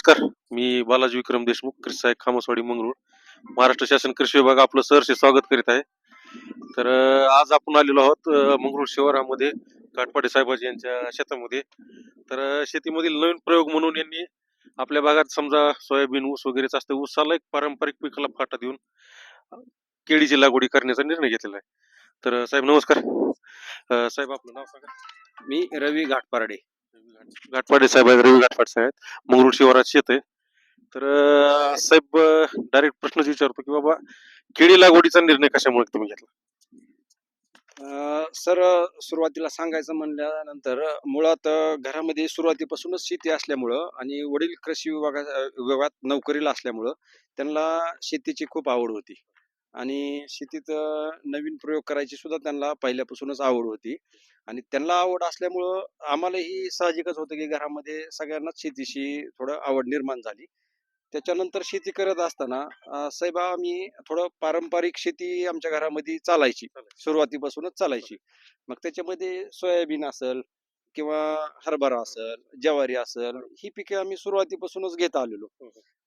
नमस्कार. मी बालाजी विक्रम देशमुख कृषी साहेब खामसवाडी मंगरूळ. महाराष्ट्र शासन कृषी विभाग आपलं सहर्ष स्वागत करीत आहे. तर आज आपण आलेलो आहोत मंगरूळ शहरामध्ये घाटपाडे साहेबाजी यांच्या शेतामध्ये. तर शेतीमधील नवीन प्रयोग म्हणून यांनी आपल्या भागात समजा सोयाबीन ऊस वगैरेच असते ऊसाला एक पारंपरिक पिकाला फाटा देऊन केळीची लागवडी करण्याचा निर्णय घेतलेला आहे. तर साहेब नमस्कार. साहेब आपलं नाव सांगा. मी रवी घाटपारडे. घाटपाडे साहेब आहेत रवी घाटपाड साहेब. मंगरूळ शिवारात शेत आहे. तर साहेब डायरेक्ट प्रश्नच विचारतो की बाबा केळी लागवडीचा निर्णय कशामुळे तुम्ही घेतला? सर सुरुवातीला सांगायचं म्हणल्यानंतर मुळात घरामध्ये सुरुवातीपासूनच शेती असल्यामुळं आणि वडील कृषी विभागा विभागात नोकरीला असल्यामुळं त्यांना शेतीची खूप आवड होती. आणि शेतीत नवीन प्रयोग करायची सुद्धा त्यांना पहिल्यापासूनच आवड होती. आणि त्यांना आवड असल्यामुळं आम्हालाही साहजिकच होतं की घरामध्ये सगळ्यांनाच शेतीशी थोडं आवड निर्माण झाली. त्याच्यानंतर शेती करत असताना साहेब आम्ही थोडं पारंपरिक शेती आमच्या घरामध्ये चालायची. सुरुवातीपासूनच चालायची. मग त्याच्यामध्ये सोयाबीन असेल किंवा हरभरा असेल ज्वारी असेल ही पिके आम्ही सुरुवातीपासूनच घेत आलेलो.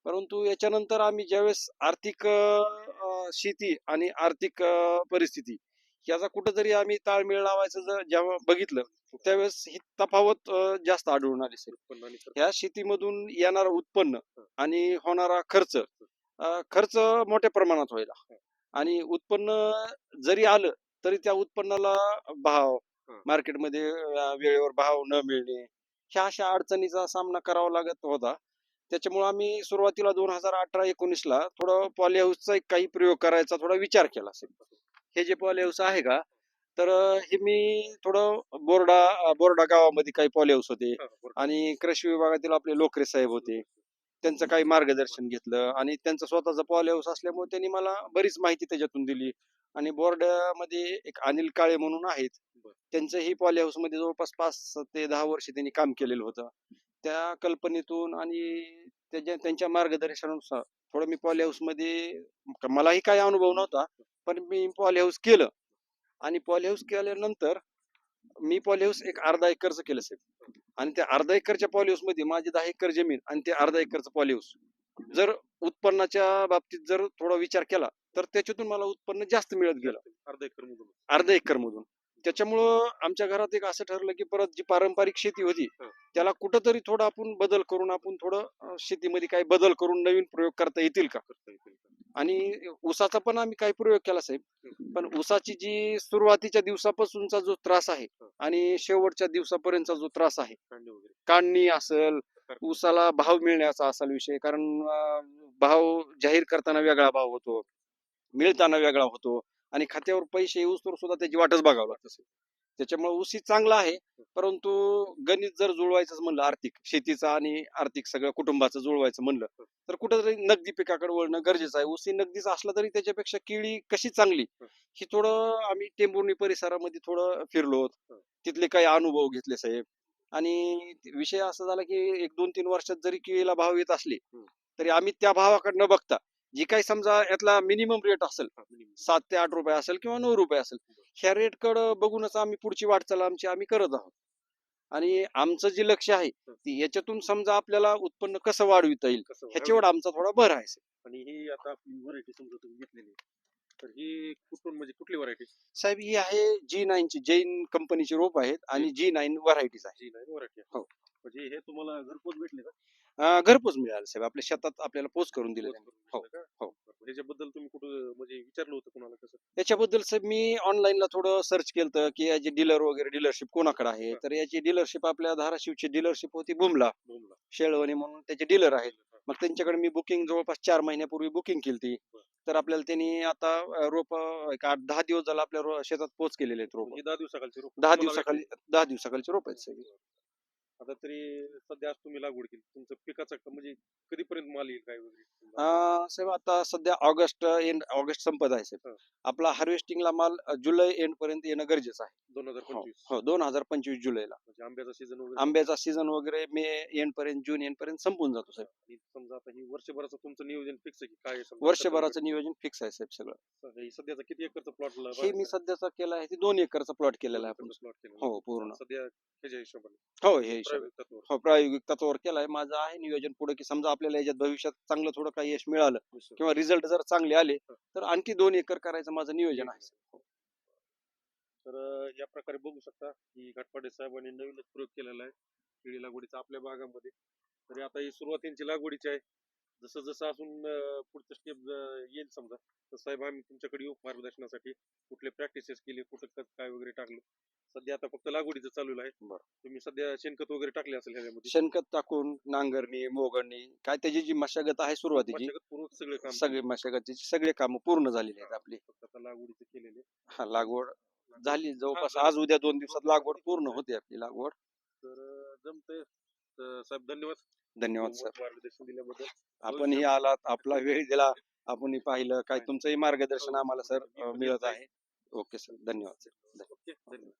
परंतु याच्यानंतर आम्ही ज्यावेळेस आर्थिक शेती आणि आर्थिक परिस्थिती याचा कुठंतरी आम्ही ताळमेळ लावायचं जर जेव्हा बघितलं त्यावेळेस ही तफावत जास्त आढळून आली सर. ह्या शेतीमधून येणारं उत्पन्न आणि होणारा खर्च खर्च मोठ्या प्रमाणात व्हायला. आणि उत्पन्न जरी आलं तरी त्या उत्पन्नाला भाव. मार्केटमध्ये वेळेवर भाव न मिळणे ह्या अशा अडचणीचा सामना करावा लागत होता. त्याच्यामुळे आम्ही सुरुवातीला दोन हजार अठरा एकोणीसला थोडं पॉलीहाऊसचा एक काही प्रयोग करायचा थोडा विचार केला असेल हे जे पॉलीहाऊस आहे का तर हे मी थोडं बोर्डा बोर्डा गावामध्ये काही पॉलीहाऊस होते. आणि कृषी विभागातील आपले लोकरे साहेब होते. त्यांचं काही मार्गदर्शन घेतलं आणि त्यांचा स्वतःचा पॉली हाऊस असल्यामुळे त्यांनी मला बरीच माहिती त्याच्यातून दिली. आणि बोर्डामध्ये एक अनिल काळे म्हणून आहेत. बरं. त्यांचंही पॉली हाऊसमध्ये जवळपास पाच ते दहा वर्ष त्यांनी काम केलेलं होतं. त्या कल्पनेतून आणि त्याच्या त्यांच्या मार्गदर्शनानुसार. थोडं मी पॉली हाऊसमध्ये मलाही काही अनुभव नव्हता पण मी पॉली हाऊस केलं. आणि पॉली हाऊस केल्यानंतर मी पॉली हाऊस एक अर्धा एकरचं केलं साहेब. आणि त्या अर्धा एकरच्या पॉली मध्ये माझी दहा एकर जमीन आणि ते अर्धा एकरचं पॉली जर उत्पन्नाच्या बाबतीत जर थोडा विचार केला तर त्याच्यातून मला उत्पन्न जास्त मिळत गेलं. अर्धा एकर मधून. अर्धा एकर मधून. त्याच्यामुळं आमच्या घरात एक असं ठरलं की परत जी पारंपरिक शेती होती. त्याला कुठंतरी थोडं आपण बदल करून आपण थोडं शेतीमध्ये काही बदल करून नवीन प्रयोग करता येतील का? आणि ऊसाचा पण आम्ही काही प्रयोग केला साहेब. पण ऊसाची जी सुरुवातीच्या दिवसापासूनचा जो त्रास आहे आणि शेवटच्या दिवसापर्यंतचा जो त्रास आहे काढणी असेल ऊसाला भाव मिळण्याचा असा विषय कारण भाव जाहीर करताना वेगळा भाव होतो मिळताना वेगळा होतो. आणि खात्यावर पैसे येऊस्तोवर सुद्धा त्याची वाटच बघावं लागत असेल. त्याच्यामुळे ऊस ही चांगला आहे परंतु गणित जर जुळवायचं म्हणलं आर्थिक शेतीचं आणि आर्थिक सगळं कुटुंबाचं जुळवायचं म्हणलं तर कुठेतरी नगदी पिकाकडे वळणं गरजेचं आहे. ऊस ही नगदीच असला तरी त्याच्यापेक्षा केळी कशी चांगली ही थोडं आम्ही टेंबुर्णी परिसरामध्ये थोडं फिरलो तिथले काही अनुभव घेतले साहेब. आणि विषय असा झाला की एक दोन तीन वर्षात जरी केळीला भाव येत असले तरी आम्ही त्या भावाकडे न बघता. जी काही समजा यातला मिनिमम रेट असेल. सात ते आठ रुपये असेल किंवा नऊ रुपये असेल ह्या रेटकडे बघूनच आम्ही पुढची वाटचाल आमची आम्ही करत आहोत. आणि आमचं जे लक्ष आहे ते याच्यातून समजा आपल्याला उत्पन्न कसं वाढविता येईल ह्याच्यावर आमचा थोडा भर आहे आणि ही आता आपली व्हरायटी समजा तुम्ही घेतलेली. तर ही कुठून म्हणजे कुठली व्हरायटी साहेब ही आहे जी नाईन ची जैन कंपनीची रोप आहेत आणि जी नाईन व्हरायटीज आहे जी नाही व्हरायटी हो. म्हणजे हे तुम्हाला घरपोच भेटले का? अं, घरपोच मिळालं साहेब. आपल्या शेतात आपल्याला पोच करून दिले हो? हो. ह्याच्याबद्दल तुम्ही कुठं म्हणजे विचारलं होतं कोणाला कसं याच्याबद्दल साहेब मी ऑनलाईनला थोडं सर्च केलं की याचे डीलर वगैरे डीलरशिप कोणाकडे आहे. तर याची डीलरशिप आपल्या धाराशिवची डीलरशिप होती बुमला. बोमला. शेळवणी म्हणून त्याचे डीलर आहेत. मग त्यांच्याकडे मी बुकिंग जवळपास चार महिन्यापूर्वी बुकिंग केली तर आपल्याला त्यांनी आता रोप एक आठ दहा दिवस झाला आपल्या रो- शेतात पोच केलेले आहेत रोप. ही दहा दिवसाखालची रोप. दहा तुम्हाला दिवसाखाली दहा दिवसाखालचे रोप आहेत. आता तरी सध्या आज तुम्ही लागवड केली. तुमचं पिकाचं क- म्हणजे कधीपर्यंत माल येईल काय वगैरे? अं, साहेब आता सध्या ऑगस्ट एंड ऑगस्ट संपत आहे साहेब. हा. आपला हार्वेस्टिंगला माल अं, जुलै एंड पर्यंत येणं गरजेचं आहे. दोन हजार हो, पंचवीस. हो दोन हजार पंचवीस जुलैला. म्हणजे आंब्याचा सीझन वगैरे? आंब्याचा सीझन वगैरे मे एंड पर्यंत जून एंड पर्यंत संपून जातो साहेब. आणि समजा आता ही वर्षभराचं तुमचं नियोजन फिक्स आहे की काय आहे समजा? वर्षभराचं नियोजन फिक्स आहे साहेब सगळं. हे सध्याचा किती एकरचा प्लॉट हे मी सध्याचा केला आहे ते दोन एकरचा प्लॉट केलेला आहे आपण. प्लॉट केला हो पूर्ण. सध्या ह्याच्या हिशोबाने. हो हे तत्वावर. हो प्रायोगिक तत्वावर केलाय. माझं आहे नियोजन पुढे की समजा आपल्याला याच्यात भविष्यात चांगलं थोडं काही यश मिळालं. किंवा रिझल्ट जर चांगले आले तर आणखी दोन एकर करायचं माझं नियोजन आहे. तर अं, या प्रकारे बघू शकता की घाटपाडे साहेबांनी नवीनच प्रयोग केलेला आहे. केळी लागवडीचा आपल्या भागामध्ये. तरी आता ही सुरुवातींची लागवडीची आहे. जसं जसं अजून पुढचं स्टेप येईल समजा तर साहेब आम्ही तुमच्याकडे येऊ मार्गदर्शनासाठी कुठले प्रॅक्टिसेस केले कुठं काय वगैरे टाकलं सध्या आता फक्त लागवडीचं चालू आहे. बरं. तुम्ही सध्या शेणखत वगैरे टाकले असेल ह्याच्यामध्ये. शेणखत टाकून नांगरणी मोगडणी काय त्याची जी मशागत आहे सुरुवातीची सगळे काम सगळे मशागतीची सगळे कामं पूर्ण झालेली आहेत आपली. फक्त आता लागवडीचे केलेले हा लागवड झाली. जवळपास आज उद्या दोन दिवसात लागवड पूर्ण होते आपली लागवड. तर तर साहेब धन्यवाद. धन्यवाद सर. मार्गदर्शन दिल्याबद्दल. आपणही आलात आपला वेळ दिला. आपणही पाहिलं. काय तुमचंही मार्गदर्शन आम्हाला सर मिळत आहे. Okay sir. धन्यवाद सर. ओके धन्यवाद.